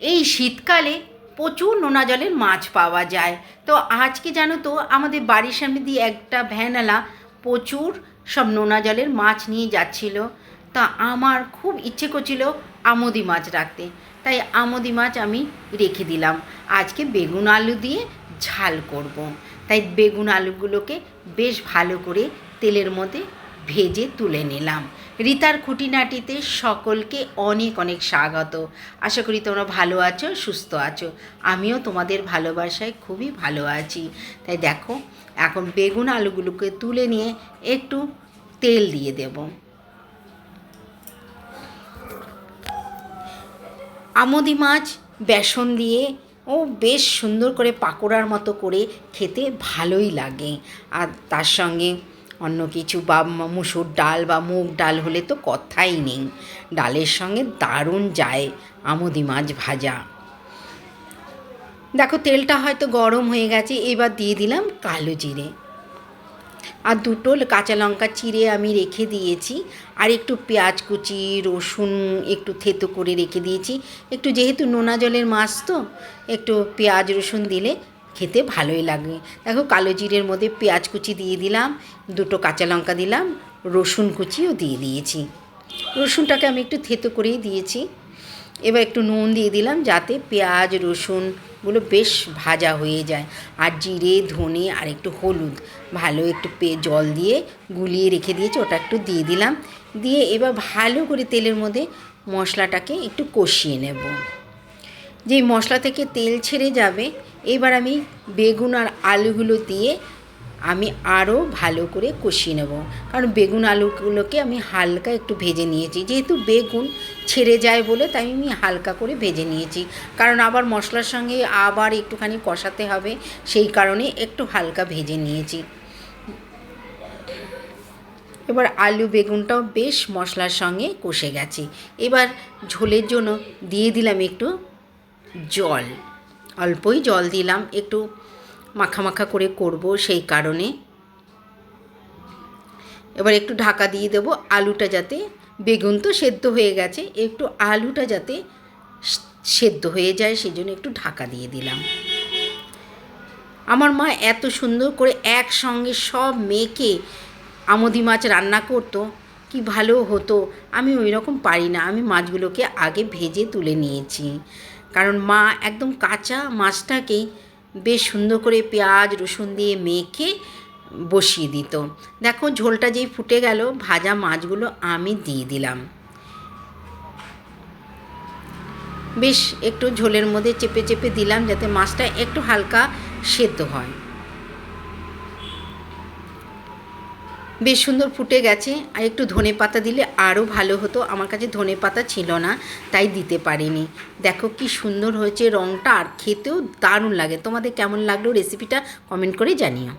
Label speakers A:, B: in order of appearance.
A: এই শীতকালে প্রচুর নোনা জলের মাছ পাওয়া যায়। তো আজকে জানো তো, আমাদের বাড়ির সামনে দিয়ে একটা ভ্যানওয়ালা প্রচুর সব নোনা জলের মাছ নিয়ে যাচ্ছিল। তা আমার খুব ইচ্ছে করছিল আমোদি মাছ রাখতে। তাই আমোদি মাছ আমি রেখে দিলাম। আজকে বেগুন আলু দিয়ে ঝাল করব। তাই বেগুন আলুগুলোকে বেশ ভালো করে তেলের মধ্যে ভেজে তুলে নিলাম। রিতার খুঁটিনাটিতে সকলকে অনেক অনেক স্বাগত। আশা করি তোমরা ভালো আছো, সুস্থ আছো। আমিও তোমাদের ভালোবাসায় খুবই ভালো আছি। তাই দেখো, এখন বেগুন আলুগুলোকে তুলে নিয়ে একটু তেল দিয়ে দেব। আমদি মাছ, বেসন দিয়ে, ও বেশ সুন্দর করে পাকোড়ার মতো করে খেতে ভালোই লাগে। আর তার সঙ্গে অন্য কিছু বা মুসুর ডাল বা মুগ ডাল হলে তো কথাই নেই। ডালের সঙ্গে দারুণ যায় আমদি মাছ ভাজা। দেখো, তেলটা হয়তো গরম হয়ে গেছে, এবার দিয়ে দিলাম কালো জিরে। আর দুটো কাঁচা লঙ্কা চিড়ে আমি রেখে দিয়েছি, আর একটু পেঁয়াজ কুচি, রসুন একটু থেতো করে রেখে দিয়েছি। একটু যেহেতু নোনা জলের মাছ তো, একটু পেঁয়াজ, রসুন দিলে খেতে ভালোই লাগে। দেখো কালো জিরের মধ্যে পেঁয়াজ কুচি দিয়ে দিলাম, দুটো কাঁচা লঙ্কা দিলাম, রসুন কুচিও দিয়ে দিয়েছি। রসুনটাকে আমি একটু থেতো করেই দিয়েছি। এবার একটু নুন দিয়ে দিলাম যাতে পেঁয়াজ, রসুনগুলো বেশ ভাজা হয়ে যায়। আর জিরে, ধনে আর একটু হলুদ ভালো একটু পে, জল দিয়ে গুলিয়ে রেখে দিয়েছি, ওটা একটু দিয়ে দিলাম। দিয়ে এবার ভালো করে তেলের মধ্যে মশলাটাকে একটু কষিয়ে নেব। যেই মশলা থেকে তেল ছেড়ে যাবে এবার আমি বেগুন আর আলুগুলো দিয়ে আমি আরও ভালো করে কষিয়ে নেব। কারণ বেগুন আলুগুলোকে আমি হালকা একটু ভেজে নিয়েছি। যেহেতু বেগুন ছেড়ে যায় বলে তাই আমি হালকা করে ভেজে নিয়েছি। কারণ আবার মশলার সঙ্গে আবার একটুখানি কষাতে হবে, সেই কারণে একটু হালকা ভেজে নিয়েছি। এবার আলু বেগুনটাও বেশ মশলার সঙ্গে কষে গেছে। এবার ঝোলের জন্য দিয়ে দিলাম একটু জল। অল্পই জল দিলাম, একটু মাখা করে করব সেই কারণে। এবার একটু ঢাকা দিয়ে দেবো আলুটা যাতে বেগুন তো সেদ্ধ হয়ে গেছে, একটু আলুটা যাতে সেদ্ধ হয়ে যায় সেই জন্য একটু ঢাকা দিয়ে দিলাম। আমার মা এত সুন্দর করে একসঙ্গে সব মেখে আমদি মাছ রান্না করতো কি ভালো হতো, আমি ওই রকম পারি না। আমি মাছগুলোকে আগে ভেজে তুলে নিয়েছি। কারণ মা একদম কাঁচা মাছটাকেই বেশ সুন্দর করে পেঁয়াজ, রসুন দিয়ে মেখে বসিয়ে দিত। দেখো, ঝোলটা যেই ফুটে গেল, ভাজা মাছগুলো আমি দিয়ে দিলাম। বেশ একটু ঝোলের মধ্যে চেপে চেপে দিলাম, যাতে মাছটা একটু হালকা সেদ্ধ হয়। বেশ সুন্দর ফুটে গেছে। আর একটু ধনে পাতা দিলে আরও ভালো হতো। আমার কাছে ধনে পাতা ছিল না, তাই দিতে পারিনি। দেখো কি সুন্দর হয়েছে রঙটা আর খেতেও দারুণ লাগে। তোমাদের কেমন লাগল রেসিপিটা কমেন্ট করে জানিও।